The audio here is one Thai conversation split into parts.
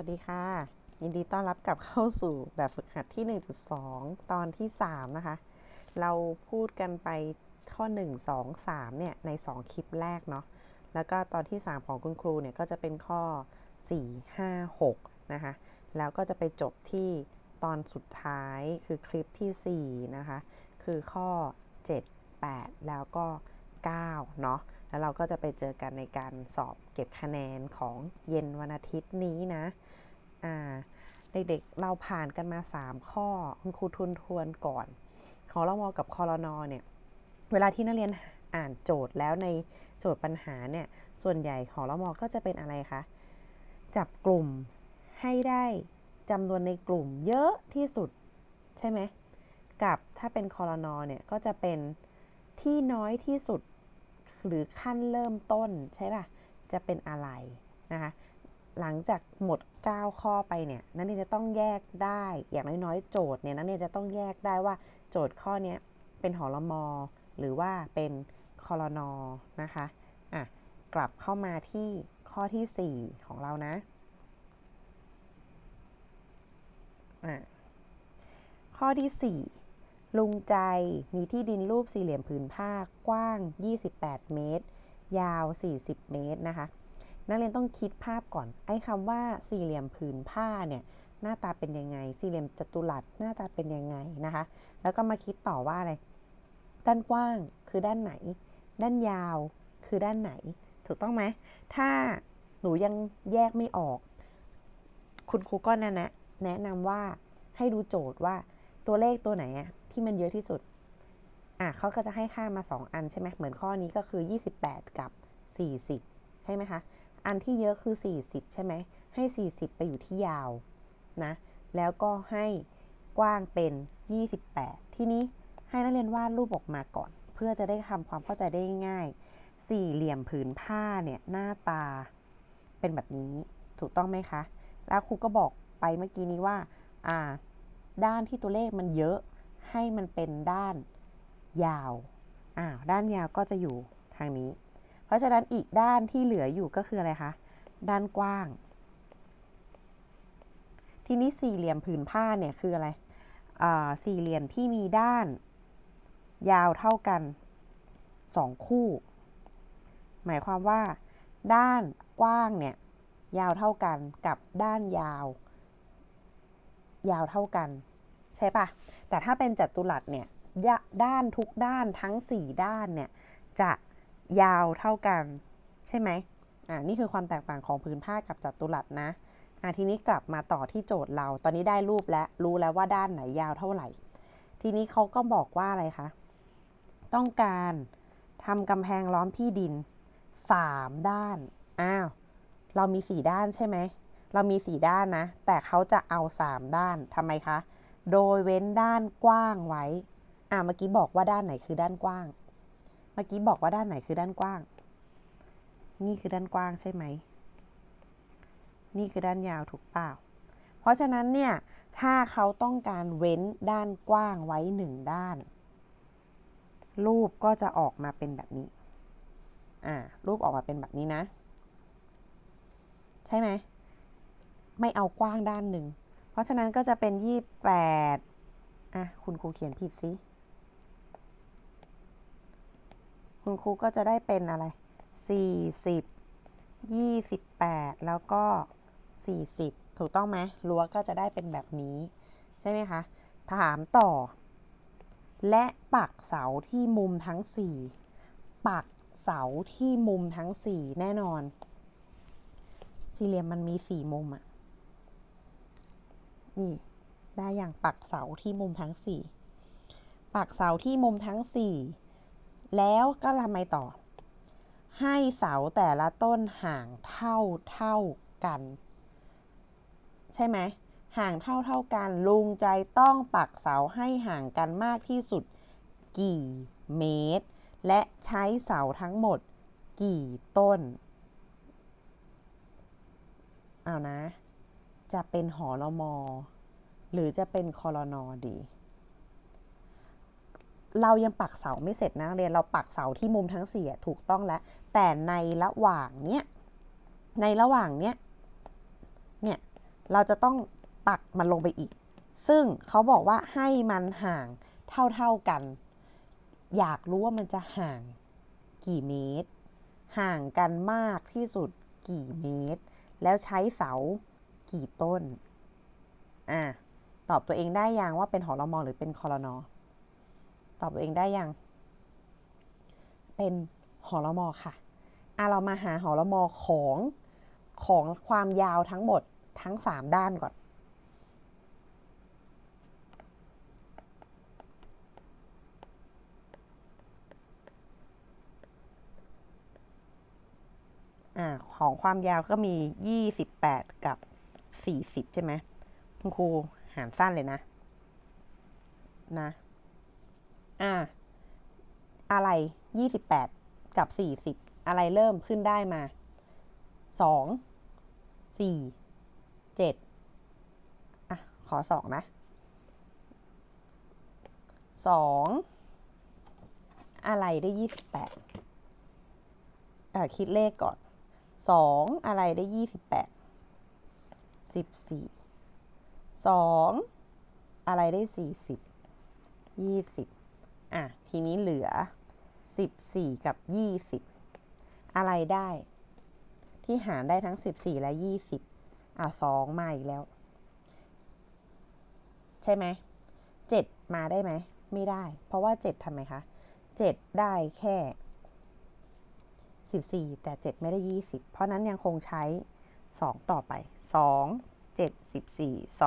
วัสดีค่ะ ยินดีต้อนรับกลับเข้าสู่แบบฝึกหัดที่ 1.2 ตอนที่ 3 นะคะ เราพูดกันไปข้อ 1 2 3 เนี่ย ใน 2 คลิปแรกเนาะแล้วก็ตอนที่ 3 ของคุณครูเนี่ย ก็จะเป็นข้อ 4 5 6 นะคะ แล้วก็จะไปจบที่ตอนสุดท้ายคือคลิปที่ 4 นะคะ คือข้อ 7 8 แล้วก็ 9 เนาะ แล้วเราก็จะไปเจอกันในการสอบเก็บคะแนนของเย็นวันอาทิตย์นี้นะอ่าเด็กๆเราผ่านกันมา 3 ข้อคุณครูทุนทวนก่อน ของเรามอกับคอรนอเนี่ย เวลาที่นักเรียนอ่านโจทย์แล้วในโจทย์ปัญหาเนี่ย ส่วนใหญ่ของเรามอก็จะเป็นอะไรคะ จับกลุ่มให้ได้จำนวนในกลุ่มเยอะที่สุดใช่ไหม กับถ้าเป็นคอรนอเนี่ย ก็จะเป็นที่น้อยที่สุด หรือขั้นเริ่มต้นใช่ป่ะ จะเป็นอะไรนะคะหลังจากหมด 9 ข้อไปเนี่ยนักเรียนจะต้องแยกได้อย่างน้อยๆ โจทย์เนี่ยนักเรียนจะต้องแยกได้ว่าโจทย์ข้อนี้เป็นหอรมอหรือว่าเป็นคอรนอนะคะอะกลับเข้ามาที่ข้อที่ 4 ของเรานะอะข้อที่4 ลุงใจมีที่ดินรูปสี่เหลี่ยมผืนผ้ากว้าง 28 เมตร ยาว 40 เมตรนะคะ นักเรียนต้องคิดภาพก่อน ไอ้คำว่าสี่เหลี่ยมผืนผ้าเนี่ยหน้าตาเป็นยังไง สี่เหลี่ยมจัตุรัสหน้าตาเป็นยังไงนะคะ แล้วก็มาคิดต่อว่าอะไร ด้านกว้างคือด้านไหน ด้านยาวคือด้านไหน ถูกต้องไหม ถ้าหนูยังแยกไม่ออก คุณครูก็แนะนำแนะนำว่าให้ดูโจทย์ว่าตัวเลขตัวไหนอะ ที่มันเยอะที่สุด อะเขาก็จะให้ค่ามา 2 อันใช่ไหมเหมือนข้อนี้ก็คือ 28 กับ 40 ใช่ไหมคะ อันที่เยอะคือ 40 ใช่ไหม ให้ 40 ไปอยู่ที่ยาวนะ แล้วก็ให้กว้างเป็น 28 ที่นี้ให้นักเรียนวาดรูปออกมาก่อน เพื่อจะได้ทำความเข้าใจได้ง่าย สี่เหลี่ยมผืนผ้าเนี่ยหน้าตาเป็นแบบนี้ถูกต้องไหมคะ แล้วครูก็บอกไปเมื่อกี้นี้ว่า อ่า ด้านที่ตัวเลขมันเยอะ ให้มันเป็นด้านยาวอ้าวด้านยาวก็จะอยู่ทางนี้ เพราะฉะนั้นอีกด้านที่เหลืออยู่ก็คืออะไรคะ ด้านกว้าง ทีนี้สี่เหลี่ยมผืนผ้าเนี่ยคืออะไรสี่เหลี่ยมที่มีด้านยาวเท่ากันสองคู่ หมายความว่า ด้านกว้างเนี่ยยาวเท่ากันกับด้านยาว ยาวเท่ากัน ใช่ปะ แต่ถ้าเป็นจัตุรัสเนี่ยด้านทุกด้านทั้ง 4 ด้านเนี่ยจะยาวเท่ากันใช่ไหมอ่านี่คือความแตกต่างของพื้นผ้ากับจัตุรัสนะอ่าทีนี้กลับมาต่อที่โจทย์เรา ตอนนี้ได้รูปแล้วรู้แล้วว่าด้านไหนยาวเท่าไหร่ ทีนี้เขาก็บอกว่าอะไรคะ ต้องการทำกำแพงล้อมที่ดิน 3 ด้าน อ้าว เรามี 4 ด้านใช่ไหม เรามี 4 ด้านนะ แต่เขาจะเอา 3 ด้านทำไมคะ โดยเว้นด้านกว้างไว้ อ่าเมื่อกี้บอกว่าด้านไหนคือด้านกว้าง เมื่อกี้บอกว่าด้านไหนคือด้านกว้าง นี่คือด้านกว้างใช่ไหม นี่คือด้านยาวถูกเปล่า เพราะฉะนั้นเนี่ย ถ้าเขาต้องการเว้นด้านกว้างไว้หนึ่งด้าน รูปก็จะออกมาเป็นแบบนี้ อ่า รูปออกมาเป็นแบบนี้นะ ใช่ไหม ไม่เอากว้างด้านหนึ่ง ราะฉะนั้นก็จะเป็น28อะคุณครูเขียนผิดสิ คุณครูก็จะได้เป็นอะไร40 28แล้วก็40ถูกต้องไหมรั้วก็จะได้เป็นแบบนี้ ใช่ไหมคะ ถามต่อ และปักเสาที่มุมทั้ง4ปักเสาที่มุมทั้ง4แน่นอน สี่เหลี่ยมมันมี4มุมอะ นี่ได้อย่างปักเสาที่มุมทั้ง 4 ปักเสาที่มุมทั้ง 4 แล้วก็ทำไมต่อ ให้เสาแต่ละต้นห่างเท่าเท่ากัน ใช่ไหมห่างเท่าเท่ากันลุงใจต้องปักเสาให้ห่างกันมากที่สุด กี่เมตร และใช้เสาทั้งหมด กี่ต้น เอานะ จะเป็นหอรมอ หรือจะเป็นคอรนอดี เรายังปักเสาไม่เสร็จนะเรียนเราปักเสาที่มุมทั้งสี่ถูกต้องแล้ว แต่ในระหว่างเนี้ยในระหว่างเนี้ยเนี่ยเราจะต้องปักมันลงไปอีก ซึ่งเขาบอกว่าให้มันห่างเท่าๆกัน อยากรู้ว่ามันจะห่างกี่เมตร ห่างกันมากที่สุดกี่เมตร แล้วใช้เสา กี่ต้น อะตอบตัวเองได้ยังว่าเป็นหอรมอหรือเป็นคอรนอตอบตัวเองได้ยัง เป็นหอรมอค่ะ อะเรามาหาหอรมอของของความยาวทั้งหมดทั้ง 3 ด้านก่อน อ่า ของความยาวก็มี 28 กับ 40 ใช่ไหมคุณครูหารสั้นเลยนะ นะ อ่า อะไร 28 กับ 40 อะไรเริ่มขึ้นได้มา 2 4 7 อะ ขอ 2 นะ 2 อะไรได้ 28อะคิดเลขก่อน 2 อะไรได้ 28 14 2 อะไรได้ 40 20 อะ ทีนี้เหลือ 14 กับ 20 อะไรได้ ที่หารได้ทั้ง 14 และ 20 อะ 2 มาอีกแล้ว ใช่ไหม 7 มาได้ไหม ไม่ได้ เพราะว่า 7ทำไมคะ 7 ได้แค่ 14 แต่ 7 ไม่ได้ 20 เพราะนั้นยังคงใช้ 2 ต่อไป 2 7 14 2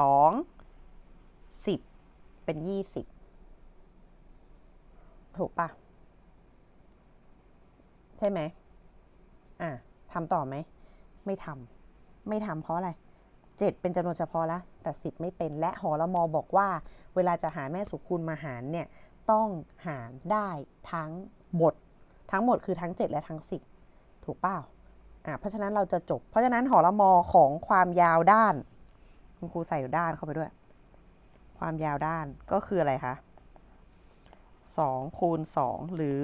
10 เป็น 20 ถูกปะใช่ไหมอะทำต่อไหม ไม่ทำไม่ทำเพราะอะไร 7 เป็นจำนวนเฉพาะละ แต่ 10 ไม่เป็นและหอละมอบอกว่า เวลาจะหาแม่สุคูณมาหารเนี่ย ต้องหารได้ทั้งหมด ทั้งหมดคือทั้ง 7 และทั้ง 10 ถูกเปล่า อะเพราะฉะนั้นเราจะจบ เพราะฉะนั้นหอละมอของความยาวด้าน คุณครูใส่ด้านเข้าไปด้วย ความยาวด้านก็คืออะไรคะ2คูณ2หรือ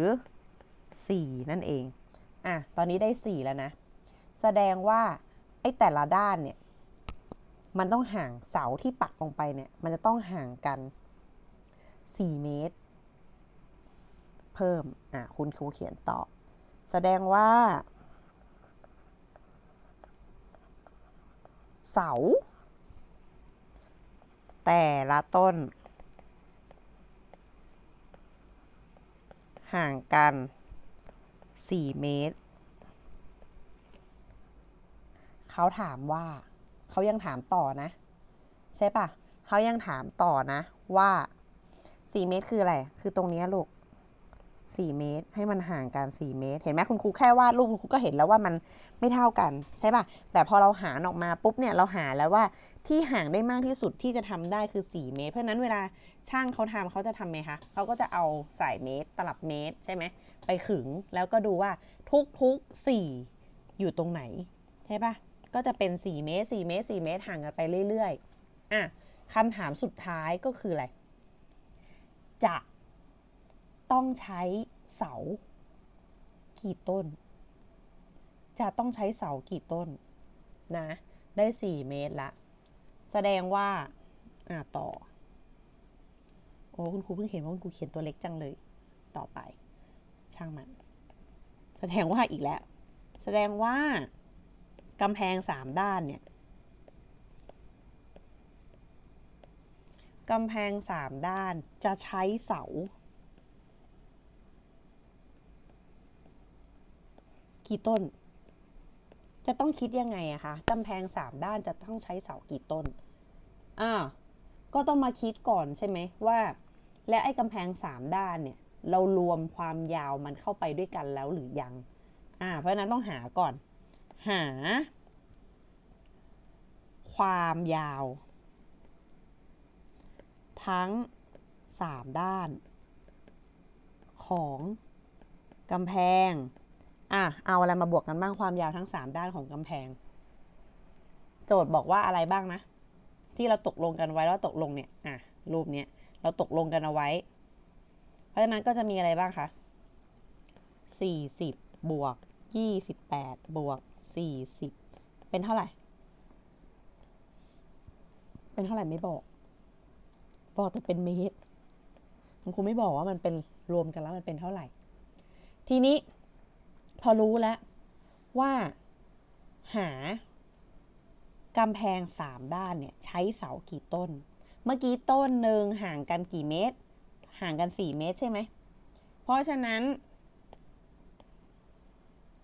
4 นั่นเอง อะ ตอนนี้ได้ 4 แล้วนะ แสดงว่า ไอ้แต่ละด้านเนี่ย มันต้องห่างเสาที่ปักลงไปเนี่ย มันจะต้องห่างกัน 4 เมตร เพิ่ม อะ คุณครูเขียนต่อ แสดงว่า เสา แต่ละต้น ห่างกัน 4 เมตร เขาถามว่า เขายังถามต่อนะ ใช่ปะเขายังถามต่อนะว่า 4 เมตรคืออะไร คือตรงนี้ลูก4เมตร ให้มันห่างกัน4เมตร เห็นไหมคุณครูแค่วาดรูปคุณครูก็เห็นแล้วว่ามัน ไม่เท่ากันใช่ปะแต่พอเราหารออกมาปุ๊บเนี่ยเราหาแล้วว่าที่ห่างได้มากที่สุดที่จะทำได้คือ 4 เมตร เพราะนั้นเวลาช่างเขาทำเขาจะทำไงคะเขาก็จะเอาสายเมตร ตลับเมตรใช่ไหมไปขึงแล้วก็ดูว่าทุกทุก4อยู่ตรงไหนใช่ปะก็จะเป็น 4 เมตร 4 เมตร 4 เมตรห่างกันไปเรื่อยๆอะคำถามสุดท้ายก็คืออะไร จะต้องใช้เสา กี่ต้น จะต้องใช้เสากี่ต้นนะ ได้ 4 เมตรละ แสดงว่า อ่าต่อ โอ้คุณครูเพิ่งเห็นว่าคุณครูเขียนตัวเล็กจังเลย ต่อไป ช่างมัน แสดงว่าอีกแล้ว แสดงว่ากำแพงสามด้านเนี่ยกำแพงสามด้านจะใช้เสา กี่ต้น จะต้องคิดยังไงอะคะกำแพงสามด้านจะต้องใช้เสากี่ต้นอ่าก็ต้องมาคิดก่อนใช่ไหมว่า และไอ้กำแพงสามด้านเนี่ย เรารวมความยาวมันเข้าไปด้วยกันแล้วหรือยัง อ่า เพราะฉะนั้นต้องหาก่อน หา ความยาว ทั้ง3ด้าน ของกำแพง อะเอาอะไรมาบวกกันบ้างความยาวทั้ง3ด้านของกำแพง โจทย์บอกว่าอะไรบ้างนะ ที่เราตกลงกันไว้แล้วตกลงเนี่ยอะรูปเนี้ยเราตกลงกันเอาไว้ เพราะฉะนั้นก็จะมีอะไรบ้างคะ40บบวก28บแปดบวก40เป็นเท่าไหร่ เป็นเท่าไหร่ไม่บอก บอกแต่เป็นเมตรคุณครูไม่บอกว่ามันเป็นรวมกันแล้วมันเป็นเท่าไหร่ ทีนี้ พอรู้แล้วว่าหากำแพงสามด้านเนี่ยใช้เสากี่ต้น เมื่อกี้ต้นหนึ่งห่างกันกี่เมตร ห่างกันสี่เมตรใช่ไหม เพราะฉะนั้น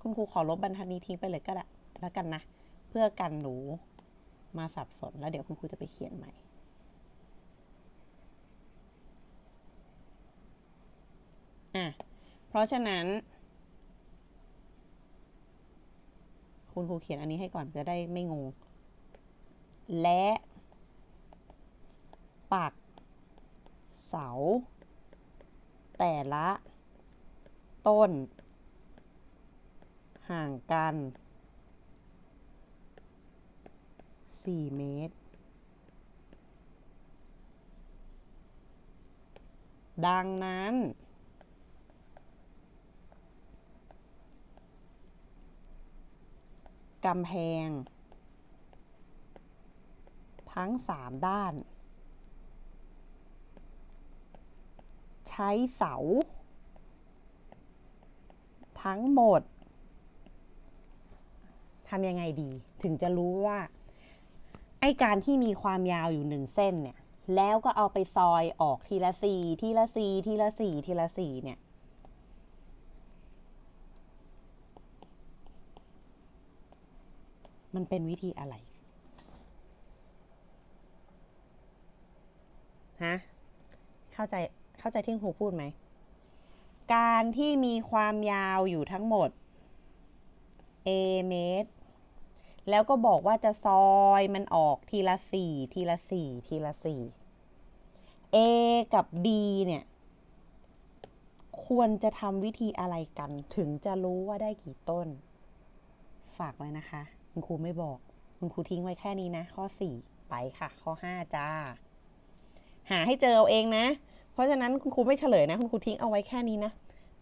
คุณครูขอลบบรรทัดนี้ทิ้งไปเลยก็ได้แล้วกันนะ เพื่อกันหนูมาสับสนแล้วเดี๋ยวคุณครูจะไปเขียนใหม่อะเพราะฉะนั้น คุณครูเขียนอันนี้ให้ก่อนจะได้ไม่งง และปักเสา แต่ละ ต้น ห่างกัน 4 เมตร ดังนั้น กำแพง ทั้ง 3 ด้าน ใช้เสา ทั้งหมดทำยังไงดี ถึงจะรู้ว่า ไอการที่มีความยาวอยู่หนึ่งเส้นเนี่ย แล้วก็เอาไปซอยออกทีละสี่ทีละสี่ทีละสี่ทีละสี่เนี่ย มันเป็นวิธีอะไรฮะเข้าใจเข้าใจที่ครูพูดไหม การที่มีความยาวอยู่ทั้งหมด a เมตร แล้วก็บอกว่าจะซอยมันออกทีละสี่ทีละสี่ทีละสี่ A กับ B เนี่ย ควรจะทำวิธีอะไรกันถึงจะรู้ว่าได้กี่ต้น ฝากไว้นะคะ คุณครูไม่บอก คุณครูทิ้งไว้แค่นี้นะ ข้อ 4 ไปค่ะ ข้อ 5 จ้า หาให้เจอเอาเองนะ เพราะฉะนั้นคุณครูไม่เฉลยนะ คุณครูทิ้งเอาไว้แค่นี้นะ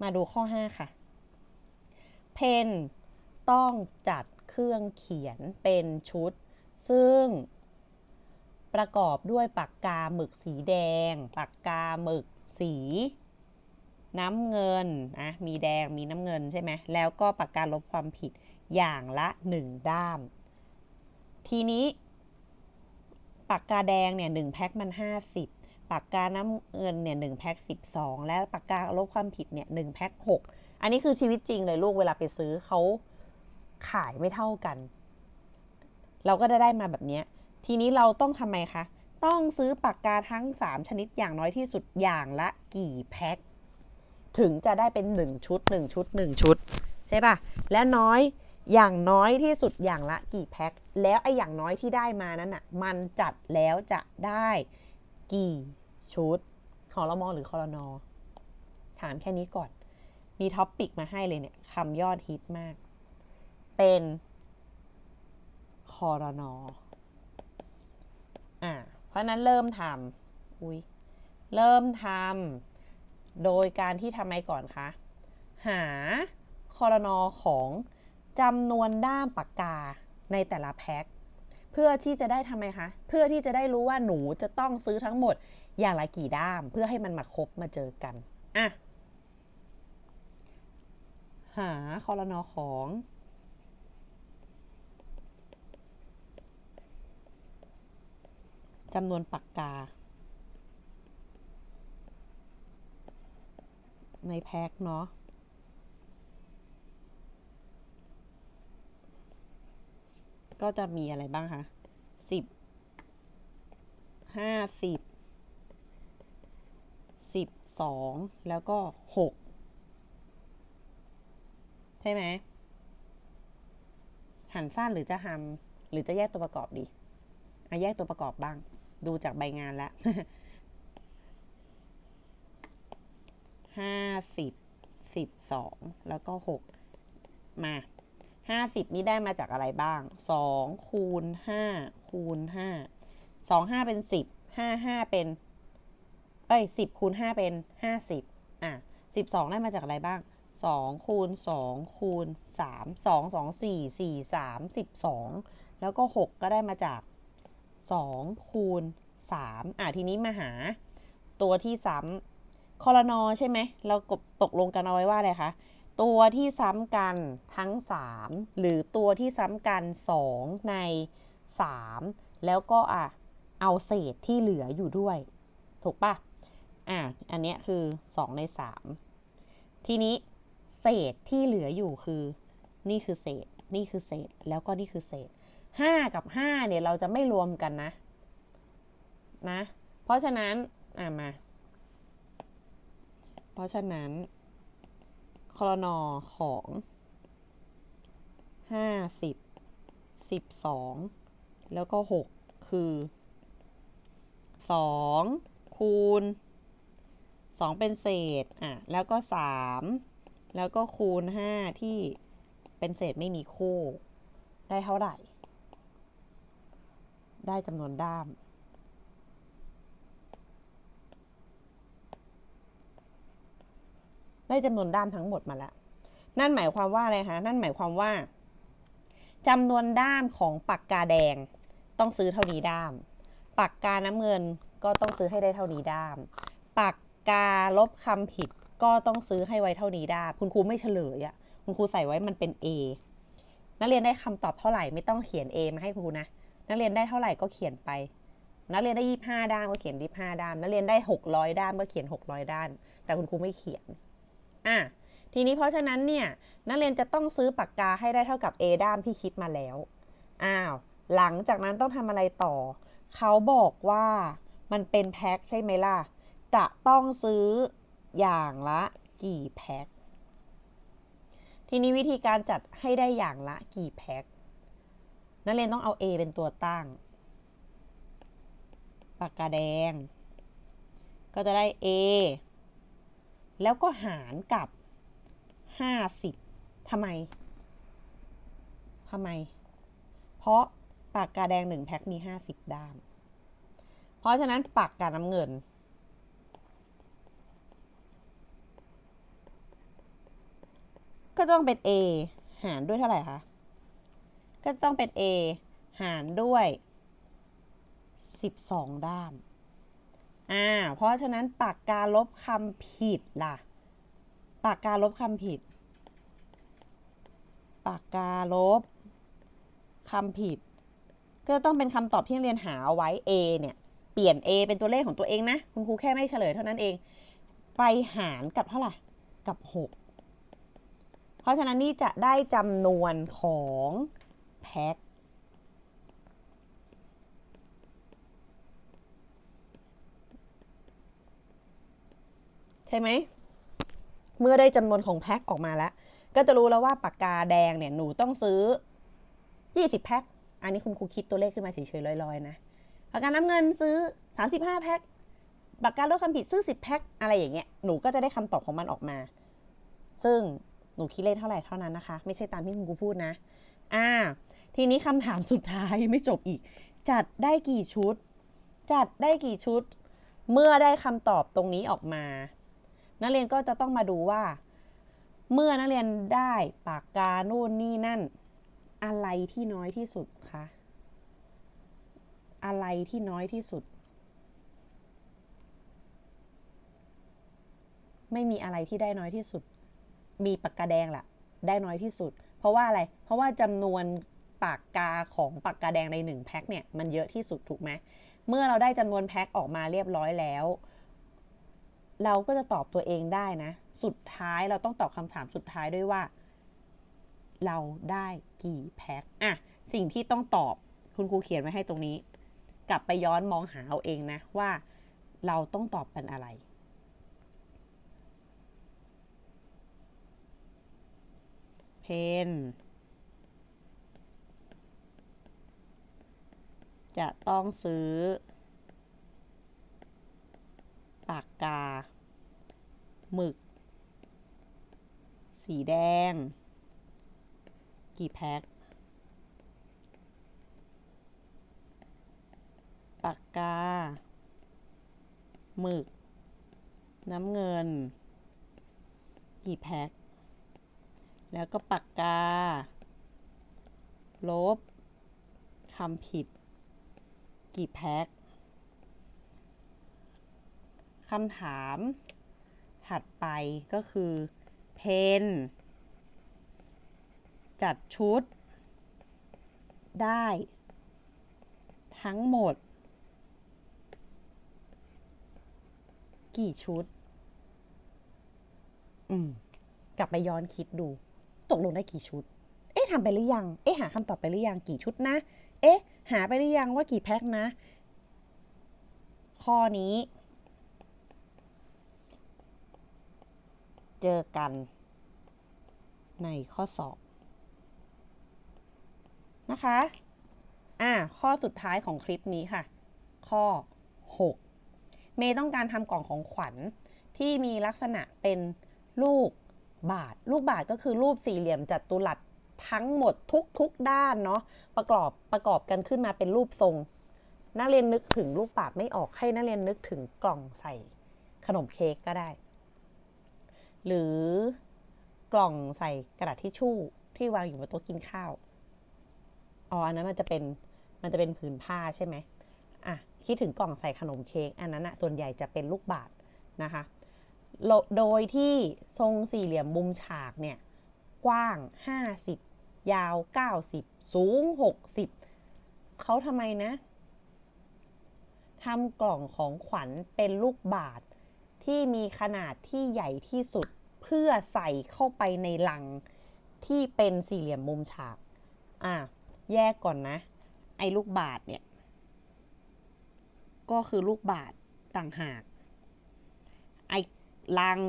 มาดูข้อ 5 ค่ะ เพนต้องจัดเครื่องเขียนเป็นชุด ซึ่งประกอบด้วยปากกาหมึกสีแดง ปากกาหมึกสี น้ำเงินนะมีแดงมีน้ำเงินใช่ไหมแล้วก็ปากกาลบความผิด อย่างละ 1 ด้าม ทีนี้ปากกาแดงเนี่ยหแพ็คมัน 50 ปากกาน้ำเงินเนี่ยหแพ็ค12 และปากกาลบความผิดเนี่ยหแพ็ค6 อันนี้คือชีวิตจริงเลยลูกเวลาไปซื้อเขาขายไม่เท่ากัน เราก็ได้ได้มาแบบนี้ทีนี้เราต้องทำไมคะ ต้องซื้อปากกาทั้ง 3 ชนิดอย่างน้อยที่สุดอย่างละกี่แพ็คถึงจะได้เป็น 1 ชุด 1 ชุด 1 ชุด ใช่ปะและน้อย อย่างน้อยที่สุดอย่างละกี่แพ็ค แล้วไอ้อย่างน้อยที่ได้มานั้นอะ มันจัดแล้วจะได้กี่ชุดขอรมอหรือคอรนอถามแค่นี้ก่อน มีท็อปปิกมาให้เลยเนี่ยคำยอดฮิตมาก เป็นคอรนออ่า เพราะนั้นเริ่มทำอุ้ยเริ่มทำโดยการที่ทำไมก่อนคะ หาคอรนอของ จำนวนด้ามปากกาในแต่ละแพ็คเพื่อที่จะได้ทำไมคะเพื่อที่จะได้รู้ว่าหนูจะต้องซื้อทั้งหมดอย่างละกี่ด้าม เพื่อให้มันมาครบมาเจอกันอะหาคอรนอของจำนวนปากกา ในแพ็คเนาะ ก็จะมีอะไรบ้างคะสิบห้าสิบสิบสองแล้วก็หกใช่ไหมหันสั้นหรือจะหำหรือจะแยกตัวประกอบดีอะแยกตัวประกอบบ้าง ดูจากใบงานแล้วห้าสิบสิบสองแล้วก็หกมา ห้าสิบนี่ได้มาจากอะไรบ้างสองคูณห้าคูณห้าสองห้าเป็นสิบห้าห้าเป็น เอ้ยสิบคูณห้าเป็นห้าสิบอะสิบสองได้มาจากอะไรบ้างสองคูณสองคูณสามสองสองสี่สี่สามสิบสองแล้วก็หกก็ได้มาจาก 2 คูณ 3 อะ ทีนี้มาหาตัวที่ซ้ำคอรนอใช่ไหม เรากตกลงกันเอาไว้ว่าอะไรคะ ตัวที่ซ้ำกันทั้ง 3 หรือตัวที่ซ้ำกัน 2 ใน 3 แล้วก็อะเอาเศษที่เหลืออยู่ด้วย ถูกปะอะอันเนี้ยคือ 2 ใน 3 ทีนี้เศษที่เหลืออยู่คือ นี่คือเศษ นี่คือเศษ แล้วก็นี่คือเศษ 5 กับ 5 เนี่ยเราจะไม่รวมกันนะ นะ เพราะฉะนั้น อะมา เพราะฉะนั้น คลนอของ50 12แล้วก็6คือ2คูณ2เป็นเศษอะแล้วก็3แล้วก็คูณ5ที่เป็นเศษไม่มีคู่ ได้เท่าไหร่ ได้จำนวนด้าม ได้จำนวนด้ามทั้งหมดมาแล้ว นั่นหมายความว่าอะไรคะ นั่นหมายความว่าจำนวนด้ามของปากกาแดง ต้องซื้อเท่านี้ด้าม ปากกาน้ำเงินก็ต้องซื้อให้ได้เท่านี้ด้าม ปากกาลบคำผิดก็ต้องซื้อให้ไว้เท่านี้ด้าม คุณครูไม่เฉลยอะ่ะ คุณครูใส่ไว้มันเป็น A นักเรียนได้คำตอบเท่าไหร่ไม่ต้องเขียน A มาให้ครูนะ นักเรียนได้เท่าไหร่ก็เขียนไป นักเรียนได้ 25 ด้ามก็เขียน 25 ด้าม นักเรียนได้ 600 ด้ามก็เขียน 600 ด้านแต่คุณครูไม่เขียน อะทีนี้เพราะฉะนั้นเนี่ยนักเรียนจะต้องซื้อปากกาให้ได้เท่ากับ A ด้ามที่คิดมาแล้ว อ้าว หลังจากนั้นต้องทำอะไรต่อ เขาบอกว่ามันเป็นแพ็คใช่ไหมล่ะ จะต้องซื้ออย่างละกี่แพ็ค ทีนี้วิธีการจัดให้ได้อย่างละกี่แพ็ค นักเรียนต้องเอา A เป็นตัวตั้ง ปากกาแดง ก็จะได้ A แล้วก็หารกับ 50ทำไมทำไม เพราะปากกาแดง 1 แพ็คมี 50 ด้าม เพราะฉะนั้นปากกาน้ำเงิน ก็ต้องเป็น A หารด้วยเท่าไหร่คะ ก็ต้องเป็น A หารด้วย 12 ด้าม อ่า เพราะฉะนั้นปากกาลบคำผิดล่ะ ปากกาลบคำผิด ปากกาลบคำผิด ก็ต้องเป็นคำตอบที่นักเรียนหาเอาไว้ A เนี่ย เปลี่ยน A เป็นตัวเลขของตัวเองนะ คุณครูแค่ไม่เฉลยเท่านั้นเอง ไปหารกับเท่าไหร่ กับ 6 เพราะฉะนั้นนี่จะได้จำนวนของแพ็ค ใช่ไหม เมื่อได้จำนวนของแพ็คออกมาแล้ว ก็จะรู้แล้วว่าปากกาแดงเนี่ยหนูต้องซื้อ 20 แพ็ค อันนี้คุณครูคิดตัวเลขขึ้นมาเฉยๆลอยๆนะ ปากกาน้ำเงินซื้อ 35 แพ็ค ปากกาลดคำผิดซื้อ 10 แพ็คอะไรอย่างเงี้ย หนูก็จะได้คำตอบของมันออกมา ซึ่งหนูคิดเลขเท่าไหร่เท่านั้นนะคะ ไม่ใช่ตามที่คุณครูพูดนะ อ่า ทีนี้คำถามสุดท้ายไม่จบอีก จัดได้กี่ชุด จัดได้กี่ชุด เมื่อได้คำตอบตรงนี้ออกมา นักเรียนก็จะต้องมาดูว่า เมื่อนักเรียนได้ปากกาโน่นนี่นั่น อะไรที่น้อยที่สุดคะอะไรที่น้อยที่สุด ไม่มีอะไรที่ได้น้อยที่สุด มีปากกาแดงล่ะ ได้น้อยที่สุด เพราะว่าอะไร เพราะว่าจำนวนปากกาของปากกาแดงในหนึ่งแพ็คเนี่ยมันเยอะที่สุดถูกไหมเมื่อเราได้จำนวนแพ็คออกมาเรียบร้อยแล้ว เราก็จะตอบตัวเองได้นะ สุดท้ายเราต้องตอบคำถามสุดท้ายด้วยว่า เราได้กี่แพ็คอะสิ่งที่ต้องตอบคุณครูเขียนไว้ให้ตรงนี้ กลับไปย้อนมองหาเอาเองนะว่า เราต้องตอบเป็นอะไรเพนจะต้องซื้อ ปากกา หมึก สีแดง กี่แพ็ค ปากกา หมึก น้ำเงิน กี่แพ็ค แล้วก็ปากกา ลบคำผิด กี่แพ็ค คำถาม ถัดไปก็คือเพนจัดชุด ได้ ทั้งหมด กี่ชุด อืม กลับไปย้อนคิดดู ตกลงได้กี่ชุด เอ๊ะทำไปหรือยัง เอ๊ะหาคำตอบไปหรือยังกี่ชุดนะ เอ๊ะ หาไปหรือยังว่ากี่แพ็คนะ ข้อนี้ เจอกันในข้อสอบนะคะ อ่า ข้อสุดท้ายของคลิปนี้ค่ะ ข้อ 6 เมย์ต้องการทำกล่องของขวัญที่มีลักษณะเป็นลูกบาท ลูกบาทก็คือรูปสี่เหลี่ยมจัตุรัสทั้งหมดทุกๆด้านเนาะ ประกอบประกอบกันขึ้นมาเป็นรูปทรง นักเรียนนึกถึงลูกบาทไม่ออกให้นักเรียนนึกถึงกล่องใส่ขนมเค้กก็ได้ หรือกล่องใส่กระดาษทิชชู่ที่วางอยู่บนโต๊ะกินข้าว อ๋อ อันนั้นมันจะเป็นมันจะเป็นผืนผ้าใช่ไหมอะ คิดถึงกล่องใส่ขนมเค้กอันนั้นอะส่วนใหญ่จะเป็นลูกบาทนะคะ โดยที่ทรงสี่เหลี่ยมมุมฉากเนี่ย กว้าง 50 ยาว 90 สูง 60 เขาทำไมนะทำกล่องของขวัญเป็นลูกบาท ที่มีขนาดที่ใหญ่ที่สุดเพื่อใส่เข้าไปในลังที่เป็นสี่เหลี่ยมมุมฉาก อะ แยกก่อนนะ ไอ้ลูกบาทเนี่ย ก็คือลูกบาทต่างหาก ไอ้ลัง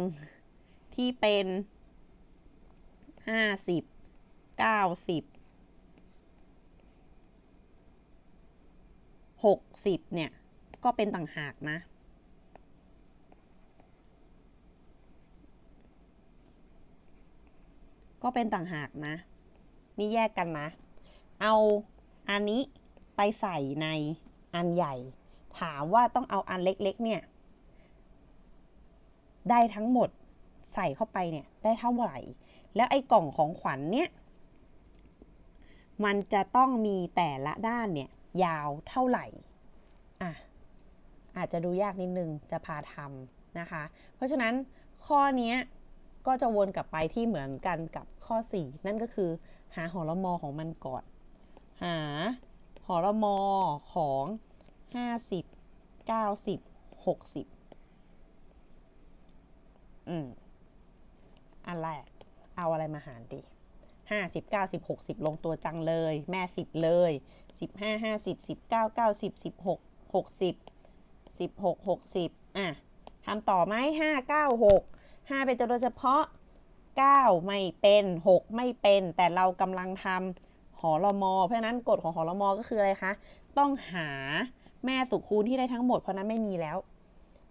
ที่เป็นห้าสิบเก้าสิบหกสิบเนี่ย ก็เป็นต่างหากนะ ก็เป็นต่างหากนะ นี่แยกกันนะ เอาอันนี้ไปใส่ในอันใหญ่ ถามว่าต้องเอาอันเล็กๆเนี่ย ได้ทั้งหมดใส่เข้าไปเนี่ยได้เท่าไหร่ แล้วไอ้กล่องของขวัญเนี่ย มันจะต้องมีแต่ละด้านเนี่ยยาวเท่าไหร่ อะ อาจจะดูยากนิดนึงจะพาทำนะคะ เพราะฉะนั้นข้อนี้ ก็จะวนกลับไปที่เหมือนกันกับข้อ 4 นั่นก็คือ หาหอรมอของมันก่อน หาหอรมอของ 50 90 60 อืมอันแรกเอาอะไรมาหารดีห้าสิบเก้าสิบหกสิบลงตัวจังเลย แม่สิบเลยสิบห้าห้าสิบสิบเก้าเก้าสิบสิบหกหกสิบสิบหกหกสิบอะทำต่อไหมห้าเก้าหก ห้าเป็นตัวโดยเฉพาะเก้าไม่เป็นหกไม่เป็น แต่เรากำลังทำหอรมอเพราะฉะนั้นกฎของหอรมอก็คืออะไรคะ ต้องหาแม่สุคูณที่ได้ทั้งหมดเพราะนั้นไม่มีแล้ว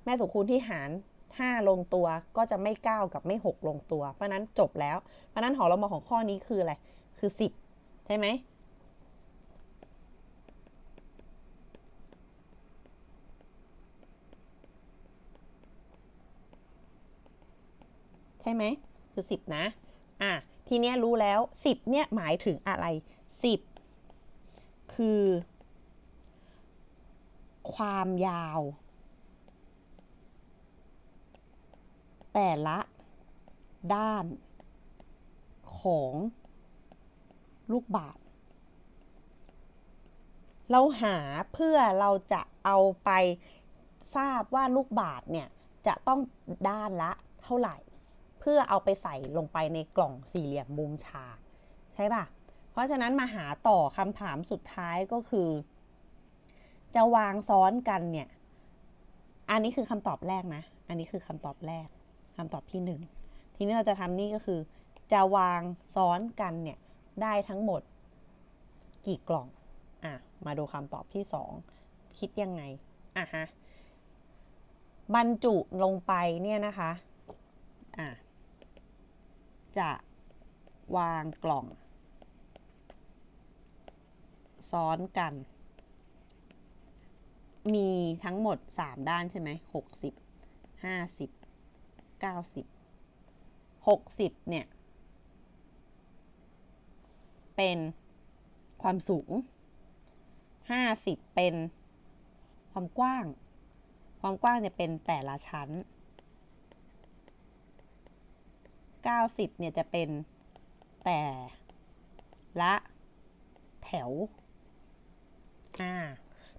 แม่สุคูณที่หาร 5 ลงตัวก็จะไม่ 9 กับไม่ 6 ลงตัว เพราะนั้นจบแล้ว เพราะนั้นหอรมอของข้อนี้คืออะไร คือ 10 ใช่ไหม ใช่ไหมคือ 10 นะ อะ ทีเนี้ยรู้แล้ว 10 เนี่ยหมายถึงอะไร 10 คือ ความยาว แต่ละด้านของลูกบาศก์เราหาเพื่อเราจะเอาไปทราบว่าลูกบาศก์เนี่ย จะต้องด้านละเท่าไหร่ เพื่อเอาไปใส่ลงไปในกล่องสี่เหลี่ยมมุมฉากใช่ป่ะเพราะฉะนั้นมาหาต่อคำถามสุดท้ายก็คือ จะวางซ้อนกันเนี่ย อันนี้คือคำตอบแรกนะ อันนี้คือคำตอบแรกคำตอบที่หนึ่งทีนี้เราจะทำนี่ก็คือ จะวางซ้อนกันเนี่ยได้ทั้งหมด กี่กล่องอะมาดูคำตอบที่สองคิดยังไงอะฮะบรรจุลงไปเนี่ยนะคะอะ จะวางกล่อง ซ้อนกัน มีทั้งหมด 3 ด้านใช่ไหมหกสิบห้าสิบเก้าสิบหกสิบเนี่ย เป็นความสูงห้าสิบเป็นความกว้าง ความกว้างเนี่ยเป็นแต่ละชั้น 90 เนี่ยจะเป็นแต่ละแถว อ่า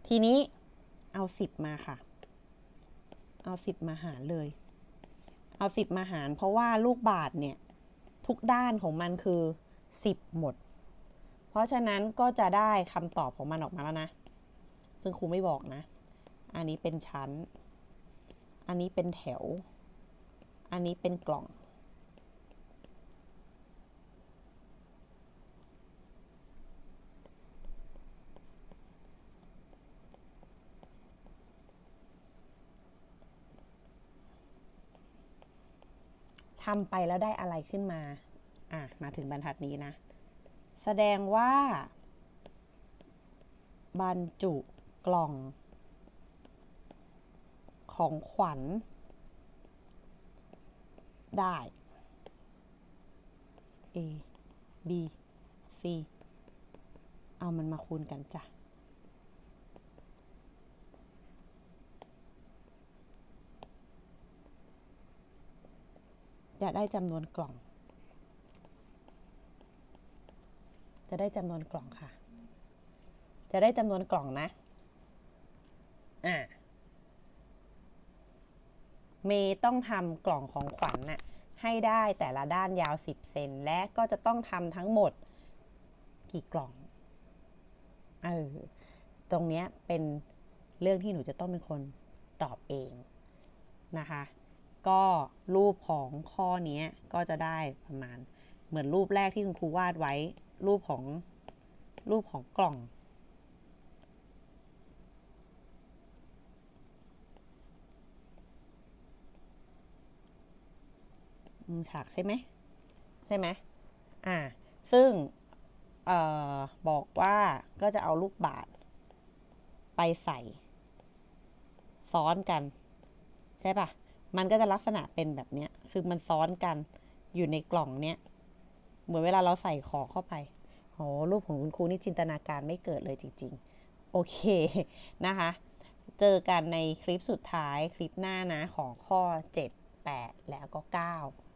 ทีนี้เอา 10 มาค่ะ เอา 10 มาหารเลย เอา 10 มาหาร เพราะว่าลูกบาศก์เนี่ย ทุกด้านของมันคือ 10 หมด เพราะฉะนั้นก็จะได้คำตอบของมันออกมาแล้วนะ ซึ่งครูไม่บอกนะ อันนี้เป็นชั้น อันนี้เป็นแถว อันนี้เป็นกล่อง ทำไปแล้วได้อะไรขึ้นมา อะ มาถึงบรรทัดนี้นะ แสดงว่า บรรจุกล่อง ของขวัญ ได้ A B C เอามันมาคูณกันจ้ะ จะได้จำนวนกล่อง จะได้จำนวนกล่องค่ะ จะได้จำนวนกล่องนะ อ่าเมย์ต้องทำกล่องของขวัญน่ะให้ได้แต่ละด้านยาว 10 เซนและก็จะต้องทำทั้งหมดกี่กล่อง เออ ตรงเนี้ยเป็นเรื่องที่หนูจะต้องเป็นคนตอบเองนะคะ ก็รูปของข้อนี้ก็จะได้ประมาณ เหมือนรูปแรกที่คุณครูวาดไว้ รูปของรูปของกล่อง ฉากใช่ไหมใช่ไหมอ่า ซึ่งเออบอกว่าก็จะเอาลูกบาศก์ไปใส่ ซ้อนกัน ใช่ปะ มันก็จะลักษณะเป็นแบบเนี้ย คือมันซ้อนกันอยู่ในกล่องเนี้ย เหมือนเวลาเราใส่ของเข้าไปโหรูปของคุณครูนี่จินตนาการไม่เกิดเลยจริง ๆ โอเคนะคะ เจอกันในคลิปสุดท้ายคลิปหน้านะของข้อ 7 8 แล้วก็ 9